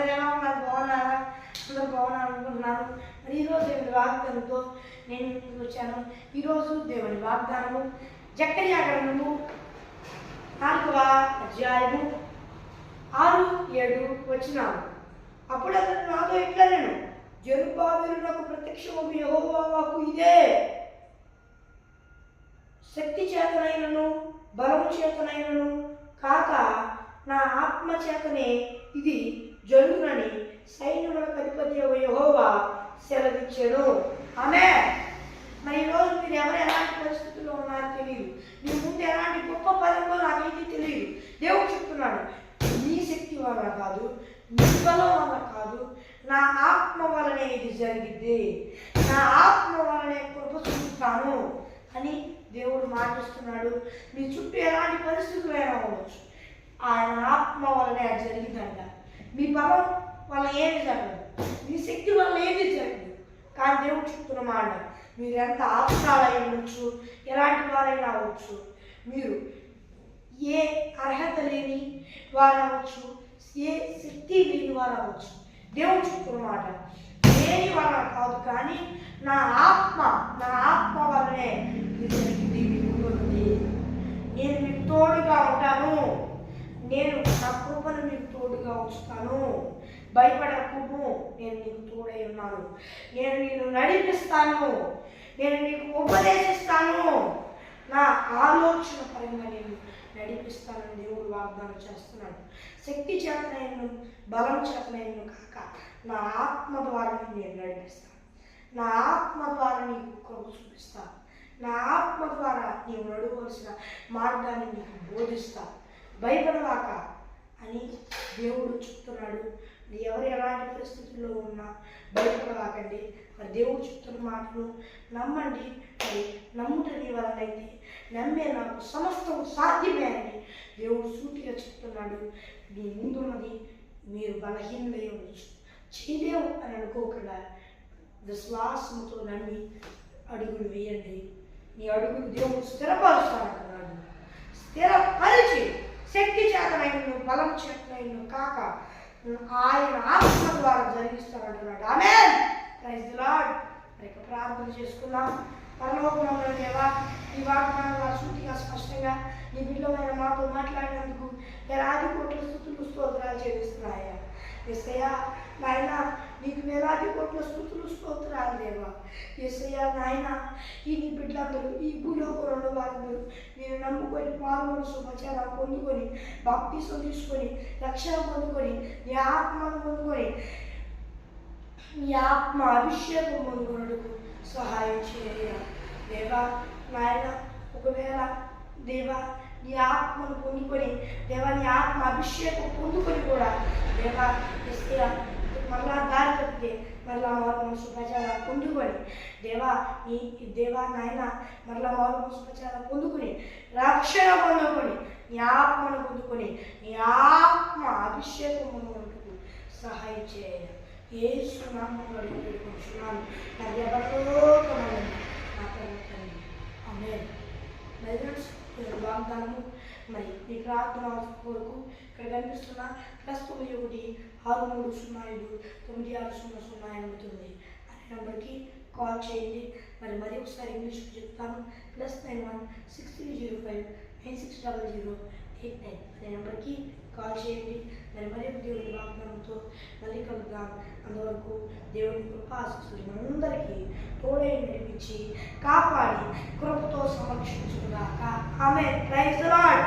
అందరు ఎలా ఉన్నారు బాగున్నారా? అందరు బాగున్నారు అనుకుంటున్నారు. మరి ఈరోజు దేవుని వాగ్దానంతో నేను ముందుకు వచ్చాను. ఈరోజు దేవుని వాగ్దానము జక్కరియా గ్రంథము నాలుగవ అధ్యాయము ఆరు ఏడు వచ్చినాము అప్పుడు అతను నాతో ఇట్లా నేను జరుబాబేలు నాకు ప్రత్యక్షము యెహోవాకు ఇదే. శక్తి చేతనైనను బలము చేతనైనను కాక నా ఆత్మ చేతనే ఇది జరుగునని సైన్యములకు అధిపతి యహోవా సెలవిచ్చాను. ఆమె మరి ఈరోజు మీరు ఎవరు ఎలాంటి పరిస్థితుల్లో ఉన్నారో తెలియదు. మీ ముందు ఎలాంటి గొప్ప పదంలో నాకైతే తెలియదు. దేవుడు చెప్తున్నాడు నీ శక్తి వల్ల కాదు నీ బలం వల్ల కాదు నా ఆత్మ వలనే ఇది జరిగింది నా ఆత్మ వలనే కృప చూపుతాను. అని దేవుడు మాటిస్తున్నాడు. మీ చుట్టూ ఎలాంటి పరిస్థితులు అయినా ఉండొచ్చు. ఆయన ఆత్మ వలనే అది జరిగిందంట. మీ బలం వల్ల ఏమి జరగదు. మీ శక్తి వల్ల ఏది జరగదు. కానీ దేవుడు చెప్తున్న మాట మీరు ఎంత ఆత్రాలై ఉండొచ్చు ఎలాంటి వారైనా అవ్వచ్చు. మీరు ఏ అర్హత లేని వారు అవ్వచ్చు ఏ శక్తి లేని వారు అవ్వచ్చు దేవుడు చెప్తున్న మాట లేని వల్ల కాదు కానీ నా ఆత్మ నా ఆత్మ వల్లనే జరిగింది మీ నేను మీకు తోడుగా ఉంటాను నేను నా కృపను నీకు తోడుగా ఉంచుతాను. భయపడకుము నేను నీకు తోడై ఉన్నాను. నేను నిన్ను నడిపిస్తాను. నేను నీకు ఉపదేశిస్తాను. నా ఆలోచన పరంగా నేను నడిపిస్తానని దేవుడు వాగ్దానం చేస్తున్నాడు. శక్తి చేతనైన బలం చేతనైన కాక నా ఆత్మ ద్వారా నేను నడిపిస్తాను. నా ఆత్మ ద్వారా నీకు కృప చూపిస్తాను. నా ఆత్మ ద్వారా నీవు నడవలసిన మార్గాన్ని నీకు బోధిస్తాను. భయపడవాక అని దేవుడు చెప్తున్నాడు. ఎవరు ఎలాంటి పరిస్థితుల్లో ఉన్నా భయపడవాకండి మరి దేవుడు చెప్తున్న మాటలు నమ్మండి. మరి నమ్ముటని వలనైతే నమ్మే నాకు సమస్తం సాధ్యమే అని దేవుడు సూటిగా చెప్తున్నాడు. మీ ముందున్నది మీరు బలహీనమై ఉండొచ్చు. చేయలేము అని అనుకోకుండా విశ్వాసంతో నమ్మి అడుగులు వేయండి. నీ అడుగులు దేవుడు స్థిరపరుస్తానంటున్నాడు స్థిరపరిచి శక్తి చేతనైన బలం చేతనైన కాక ఆయన ఆత్మ ద్వారా జరిగిస్తానంటున్నాడు. ఆమె ప్రైజ్ లాడ్ ఇక ప్రార్థన చేసుకుందాం. పరలోకంలో దేవా ఈ వాగ్దానం సూటిగా స్పష్టంగా నీ బిడ్డమైన మాతో మాట్లాడినందుకు వేలాది కోట్ల స్థుతులు స్తోత్రాలు చేస్తున్నాయా ఎస్ఐయా నాయన నీకు వేలాది కోట్ల స్థుతులు స్తోత్రాలు దేవా. ఎస్ఐయా నాయన ఈ నీ బిడ్డలందరూ ఈ భూలోకంలో వారందరూ నేను నమ్ముకొని పాల్గొని శుభచారం పొందుకొని బాప్తీసం తీసుకొని రక్షణ పొందుకొని నీ ఆత్మను పొందుకొని నీ ఆత్మ అభిషేకం పొందుకున్నట్టుకు సహాయం చేయ దేవా నాయన ఒకవేళ దేవా నీ ఆత్మను పొందుకొని దేవా నీ ఆత్మ అభిషేకం పొందుకొని కూడా దేవా ఇస్తే దారి మరలా మారు మనసు ప్రచారం పొందుకొని దేవా నీ దేవా నాయన మరలా మారు మనసు ప్రచారం పొందుకొని రక్షణ పొందుకొని నీ ఆత్మను పొందుకొని నీ ఆత్మ అభిషేకం సహాయం చేయ ఏ సునామం అడిగి పెట్టుకుంటున్నాను నా ఎవరిలోకమైన నా తండ్రి ఆమె వాగ్దానము. మరి మీ ప్రార్థన కొరకు ఇక్కడ కనిపిస్తున్న ప్లస్ తొమ్మిది ఒకటి ఆరు మూడు సున్నా ఐదు తొమ్మిది ఆరు సున్నా సున్నా ఎనిమిది తొమ్మిది అనే నెంబర్కి కాల్ చేయండి. మరి మరి ఒకసారి ఇంగ్లీష్లో చెప్తాను. Plus nine one six three zero five nine six double zero eight nine నెంబర్కి కాల్ చేయండి. మరి మరి ఒక దేవుడి వాగ్దానంతో మళ్ళీ కలుద్దాం. అంతవరకు దేవుడి కృపాశిస్తులు మనందరికీ తోడే నడిపించి కాపాడి కృపతో సంరక్షించుకున్నాక ఆమె ప్రైజ్ లాడ్